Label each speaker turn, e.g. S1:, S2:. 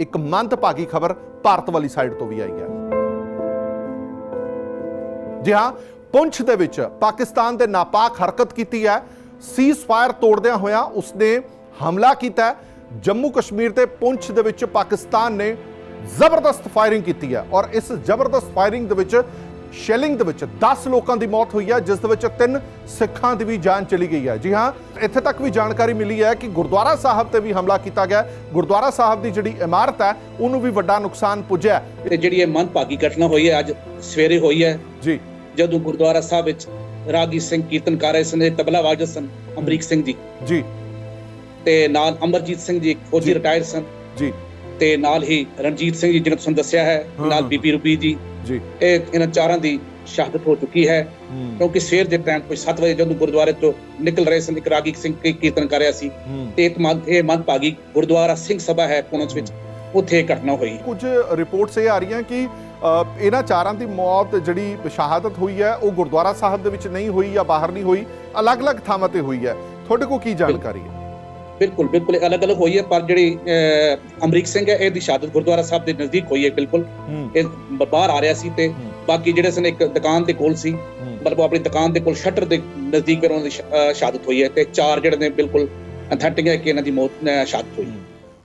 S1: ਇੱਕ ਮੰਦਭਾਗੀ ਖਬਰ ਭਾਰਤ ਵਾਲੀ ਸਾਈਡ ਤੋਂ ਵੀ ਆਈ ਹੈ। ਜੀ ਹਾਂ, ਪੁੰਛ ਦੇ ਵਿੱਚ ਪਾਕਿਸਤਾਨ ਦੇ ਨਾਪਾਕ ਹਰਕਤ ਕੀਤੀ ਹੈ। ਸੀਜ਼ ਫਾਇਰ ਤੋੜਦਿਆਂ ਹੋਇਆਂ ਉਸਨੇ ਹਮਲਾ ਕੀਤਾ ਜੰਮੂ ਕਸ਼ਮੀਰ ਤੇ ਪੁੰਛ ਦੇ ਵਿੱਚ ਪਾਕਿਸਤਾਨ ਨੇ ਜ਼ਬਰਦਸਤ ਫਾਇਰਿੰਗ ਕੀਤੀ ਹੈ। ਔਰ ਇਸ ਜ਼ਬਰਦਸਤ ਫਾਇਰਿੰਗ ਦੇ ਵਿੱਚ ਸ਼ੈਲਿੰਗ ਦੇ ਵਿੱਚ 10 ਲੋਕਾਂ ਦੀ ਮੌਤ ਹੋਈ ਹੈ ਜਿਸ ਦੇ ਵਿੱਚ ਤਿੰਨ ਸਿੱਖਾਂ ਦੀ ਵੀ ਜਾਨ ਚਲੀ ਗਈ ਹੈ। ਜੀ ਹਾਂ ਇੱਥੇ ਤੱਕ ਵੀ ਜਾਣਕਾਰੀ ਮਿਲੀ ਹੈ ਕਿ ਗੁਰਦੁਆਰਾ ਸਾਹਿਬ ਤੇ ਵੀ ਹਮਲਾ ਕੀਤਾ ਗਿਆ। ਗੁਰਦੁਆਰਾ ਸਾਹਿਬ ਦੀ ਜਿਹੜੀ ਇਮਾਰਤ ਹੈ ਉਹਨੂੰ ਵੀ ਵੱਡਾ ਨੁਕਸਾਨ ਪੁੱਜਿਆ।
S2: ਤੇ ਜਿਹੜੀ ਇਹ ਮੰਦਭਾਗੀ ਘਟਨਾ ਹੋਈ ਹੈ ਅੱਜ ਸਵੇਰੇ ਹੋਈ ਹੈ।
S1: ਜੀ।
S2: ਜਦੋਂ ਗੁਰਦੁਆਰਾ ਸਾਹਿਬ ਵਿੱਚ ਰਾਗੀ ਸਿੰਘ ਕੀਰਤਨ ਕਰ ਰਹੇ ਸਨ ਤਬਲਾ ਵਾਜਦ ਸਨ ਅਮਰੀਕ ਸਿੰਘ ਜੀ।
S1: ਜੀ।
S2: ਤੇ ਨਾਲ ਅਮਰਜੀਤ ਸਿੰਘ ਜੀ
S1: ਜੀ।
S2: ਫੌਜੀ ਰਿਟਾਇਰ ਸਨ।
S1: ਜੀ।
S2: ਤੇ ਨਾਲ ਹੀ ਰਣਜੀਤ ਸਿੰਘ ਜੀ ਜਿਹਨਾਂ ਤੁਹਾਨੂੰ ਦੱਸਿਆ ਹੈ ਨਾਲ। ਬੀਬੀ ਰੂਪੀ ਜੀ।
S1: ਜੀ।
S2: ਇਹ ਇਹਨਾਂ ਚਾਰਾਂ ਦੀ ਸ਼ਹਾਦਤ ਹੋ ਚੁੱਕੀ ਹੈ। ਕਿਉਂਕਿ ਸਵੇਰ ਦੇ ਟਾਈਮ ਕੋਈ 7 ਵਜੇ ਜਦੋਂ ਗੁਰਦੁਆਰੇ ਤੋਂ ਨਿਕਲ ਰਹੇ ਸਨ ਇੱਕ ਰਾਗੀ ਸਿੰਘ ਕੀ- ਕੀਰਤਨ ਕਰ ਰਿਹਾ ਸੀ ਤੇ ਇੱਕ ਮੰਦ ਇਹ ਮੰਦਭਾਗੀ ਗੁਰਦੁਆਰਾ ਸਿੰਘ ਸਭਾ ਹੈ ਪੁਣਛ ਵਿੱਚ। ਉੱਥੇ ਇਹ ਘਟਨਾ ਹੋਈ।
S1: ਕੁਝ ਰਿਪੋਰਟਸ ਇਹ ਆ ਰਹੀਆਂ ਕਿ ਇਹਨਾਂ ਚਾਰਾਂ ਦੀ ਮੌਤ ਜਿਹੜੀ ਸ਼ਹਾਦਤ ਹੋਈ ਹੈ ਉਹ ਗੁਰਦੁਆਰਾ ਸਾਹਿਬ ਦੇ ਵਿੱਚ ਨਹੀਂ ਹੋਈ ਜਾਂ ਬਾਹਰ ਨਹੀਂ ਹੋਈ ਅਲੱਗ-ਅਲੱਗ ਥਾਵਾਂ ਤੇ ਹੋਈ ਹੈ। ਤੁਹਾਡੇ ਕੋਲ ਕੀ ਜਾਣਕਾਰੀ ਹੈ?
S2: ਬਿਲਕੁਲ ਬਿਲਕੁਲ ਇਹ ਅਲੱਗ-ਅਲੱਗ ਹੋਈ ਹੈ ਪਰ ਜਿਹੜੀ ਅਮਰੀਕ ਸਿੰਘ ਹੈ ਇਹਦੀ ਸ਼ਹਾਦਤ ਗੁਰਦੁਆਰਾ ਸਾਹਿਬ ਦੇ ਨਜ਼ਦੀਕ ਹੋਈ ਹੈ ਬਿਲਕੁਲ।
S1: ਹੂੰ।
S2: ਇਹ ਬਾਹਰ ਆ ਰਿਹਾ ਸੀ ਤੇ
S1: ਹੂੰ।
S2: ਬਾਕੀ ਜਿਹੜੇ ਸਨ ਇੱਕ ਦੁਕਾਨ ਦੇ ਕੋਲ ਸੀ। ਮਤਲਬ ਆਪਣੀ ਦੁਕਾਨ ਦੇ ਕੋਲ ਸ਼ਟਰ ਦੇ ਨਜ਼ਦੀਕ ਉਹਨਾਂ ਦੀ ਸ਼ਹਾਦਤ ਹੋਈ ਹੈ ਤੇ ਚਾਰ ਜਿਹੜੇ ਨੇ ਬਿਲਕੁਲ ਅਥੈਂਟਿਕ ਹੈ ਕਿ ਇਹਨਾਂ ਦੀ ਮੌਤ ਸ਼ਹਾਦਤ ਹੋਈ